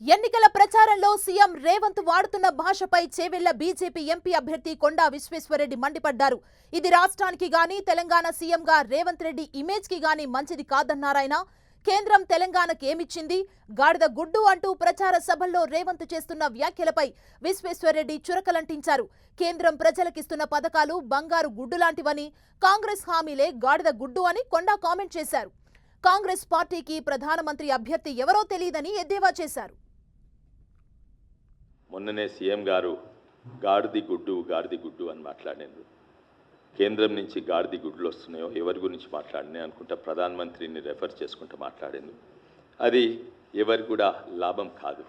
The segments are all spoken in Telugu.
ఎన్నికల ప్రచారంలో సీఎం రేవంత్ వాడుతున్న భాషపై చేవెళ్ళ బీజేపీ ఎంపీ అభ్యర్థి కొండా విశ్వేశ్వరరెడ్డి మండిపడ్డారు. ఇది రాష్ట్రానికి గాని తెలంగాణ సీఎంగా రేవంత్ రెడ్డి ఇమేజ్కి గాని మంచిది కాదన్నారాయన. కేంద్రం తెలంగాణకు ఏమిచ్చింది? గాడిద గుడ్డు అంటూ ప్రచార సభల్లో రేవంత్ చేస్తున్న వ్యాఖ్యలపై విశ్వేశ్వరరెడ్డి చురకలంటించారు. కేంద్రం ప్రజలకిస్తున్న పథకాలు బంగారు గుడ్డు లాంటివని కాంగ్రెస్ హామీలే గాడిద గుడ్డు అని కొండా కామెంట్ చేశారు. కాంగ్రెస్ పార్టీకి ప్రధానమంత్రి అభ్యర్థి ఎవరో తెలియదని ఎద్దేవా చేశారు. మొన్ననే సీఎం గారు గాడిది గుడ్డు గాడిది గుడ్డు అని మాట్లాడినారు. కేంద్రం నుంచి గాడిది గుడ్లు వస్తున్నాయో ఎవరి గురించి మాట్లాడినా అనుకుంటా ప్రధానమంత్రిని రెఫర్ చేసుకుంటూ మాట్లాడింది. అది ఎవరి కూడా లాభం కాదు.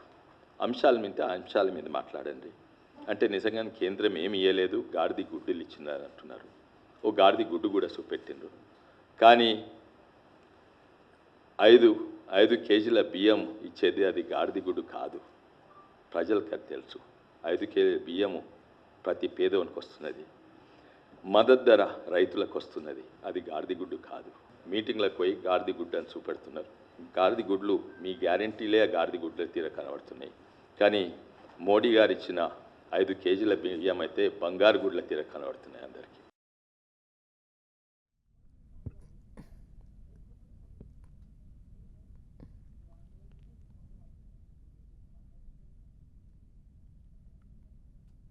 అంశాల మీద అంశాల మీద మాట్లాడండి. అంటే నిజంగానే కేంద్రం ఏమి ఇవ్వలేదు గాడిది గుడ్డులు ఇచ్చినారు అంటున్నారు. ఓ గాడిది గుడ్డు కూడా చూపెట్టిండ్రు. కానీ ఐదు ఐదు కేజీల బియ్యం ఇచ్చేది అది గాడిది గుడ్డు కాదు. ప్రజలకు అది తెలుసు. ఐదు కేజీ బియ్యము ప్రతి పేదవానికి వస్తున్నది. మద్దతు ధర రైతులకు వస్తున్నది. అది గాడిదిగుడ్డు కాదు. మీటింగ్లకు పోయి గాడిదిగుడ్డు అని చూపెడుతున్నారు. గాడిదిగుడ్లు మీ గ్యారంటీలే గాడిదిగుడ్లు తీర కనబడుతున్నాయి. కానీ మోడీ గారు ఇచ్చిన ఐదు కేజీల బియ్యం అయితే బంగారు గుడ్ల తీర కనబడుతున్నాయి